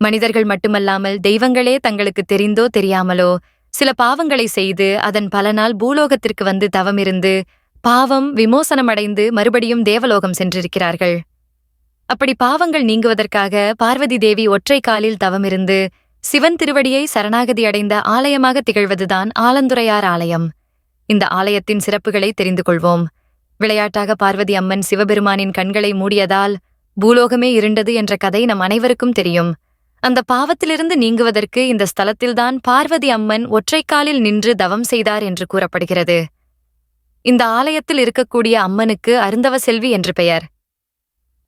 மனிதர்கள் மட்டுமல்லாமல் தெய்வங்களே தங்களுக்கு தெரிந்தோ தெரியாமலோ சில பாவங்களை செய்து அதன் பலனால் பூலோகத்திற்கு வந்து தவமிருந்து பாவம் விமோசனமடைந்து மறுபடியும் தேவலோகம் சென்றிருக்கிறார்கள். அப்படி பாவங்கள் நீங்குவதற்காக பார்வதி தேவி ஒற்றை காலில் தவமிருந்து சிவன் திருவடியை சரணாகதி அடைந்த ஆலயமாக திகழ்வதுதான் ஆலந்துரையார் ஆலயம். இந்த ஆலயத்தின் சிறப்புகளை தெரிந்து கொள்வோம். விளையாட்டாக பார்வதி அம்மன் சிவபெருமானின் கண்களை மூடியதால் பூலோகமே இருண்டது என்ற கதை நம் அனைவருக்கும் தெரியும். அந்த பாவத்திலிருந்து நீங்குவதற்கு இந்த ஸ்தலத்தில்தான் பார்வதி அம்மன் ஒற்றைக்காலில் நின்று தவம் செய்தார் என்று கூறப்படுகிறது. இந்த ஆலயத்தில் இருக்கக்கூடிய அம்மனுக்கு அருந்தவ செல்வி என்று பெயர்.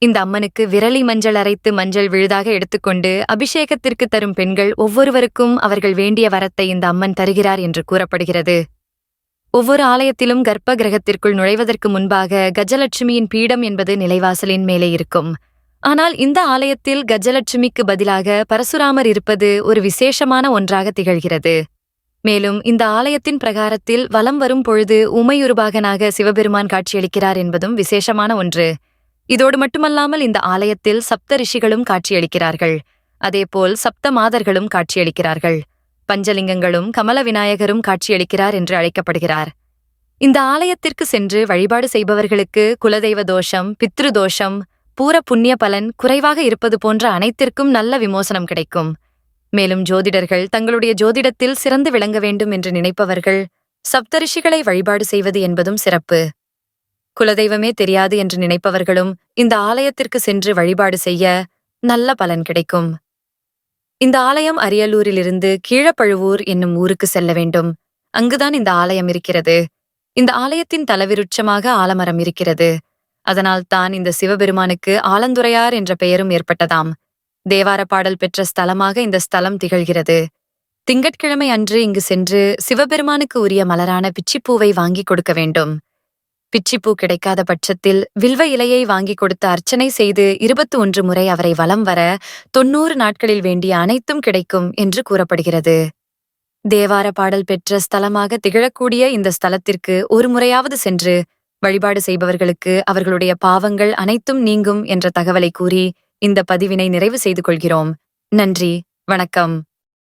இந்த அம்மனுக்கு விரலி மஞ்சள் அரைத்து மஞ்சள் விழுதாக எடுத்துக்கொண்டு அபிஷேகத்திற்கு தரும் பெண்கள் ஒவ்வொருவருக்கும் அவர்கள் வேண்டிய வரத்தை இந்த அம்மன் தருகிறார் என்று கூறப்படுகிறது. ஒவ்வொரு ஆலயத்திலும் கர்ப்ப கிரகத்திற்குள் நுழைவதற்கு முன்பாக கஜலட்சுமியின் பீடம் என்பது நிலைவாசலின் மேலே இருக்கும். ஆனால் இந்த ஆலயத்தில் கஜலட்சுமிக்கு பதிலாக பரசுராமர் இருப்பது ஒரு விசேஷமான ஒன்றாக திகழ்கிறது. மேலும் இந்த ஆலயத்தின் பிரகாரத்தில் வலம் வரும் பொழுது உமையுருபாகனாக சிவபெருமான் காட்சியளிக்கிறார் என்பதும் விசேஷமான ஒன்று. இதோடு மட்டுமல்லாமல் இந்த ஆலயத்தில் சப்த ரிஷிகளும் காட்சியளிக்கிறார்கள். அதேபோல் சப்த மாதர்களும் காட்சியளிக்கிறார்கள். பஞ்சலிங்கங்களும் கமல விநாயகரும் காட்சியளிக்கிறார் என்று அழைக்கப்படுகிறார். இந்த ஆலயத்திற்கு சென்று வழிபாடு செய்பவர்களுக்கு குலதெய்வ தோஷம் பித்ரு தோஷம் பூர புண்ணிய பலன் குறைவாக இருப்பது போன்ற அனைத்திற்கும் நல்ல விமோசனம் கிடைக்கும். மேலும் ஜோதிடர்கள் தங்களுடைய ஜோதிடத்தில் சிறந்து விளங்க வேண்டும் என்று நினைப்பவர்கள் சப்தரிஷிகளை வழிபாடு செய்வது என்பதும் சிறப்பு. குலதெய்வமே தெரியாது என்று நினைப்பவர்களும் இந்த ஆலயத்திற்கு சென்று வழிபாடு செய்ய நல்ல பலன் கிடைக்கும். இந்த ஆலயம் அரியலூரிலிருந்து கீழப்பழுவூர் என்னும் ஊருக்கு செல்ல வேண்டும். அங்குதான் இந்த ஆலயம் இருக்கிறது. இந்த ஆலயத்தின் தலவிருட்சமாக ஆலமரம் இருக்கிறது. அதனால் தான் இந்த சிவபெருமானுக்கு ஆலந்துரையார் என்ற பெயரும் ஏற்பட்டதாம். தேவார பாடல் பெற்ற ஸ்தலமாக இந்த ஸ்தலம் திகழ்கிறது. திங்கட்கிழமை அன்று இங்கு சென்று சிவபெருமானுக்கு உரிய மலரான பிச்சிப்பூவை வாங்கி கொடுக்க வேண்டும். பிச்சிப்பூ கிடைக்காத பட்சத்தில் வில்வ இலையை வாங்கி கொடுத்து அர்ச்சனை செய்து இருபத்தி ஒன்று முறை அவரை வலம் வர தொன்னூறு நாட்களில் வேண்டிய அனைத்தும் கிடைக்கும் என்று கூறப்படுகிறது. தேவார பாடல் பெற்ற ஸ்தலமாக திகழக்கூடிய இந்த ஸ்தலத்திற்கு ஒரு முறையாவது சென்று வழிபாடு செய்பவர்களுக்கு அவர்களுடைய பாவங்கள் அனைத்தும் நீங்கும் என்ற தகவலை கூறி இந்த பதிவினை நிறைவு செய்து கொள்கிறோம். நன்றி. வணக்கம்.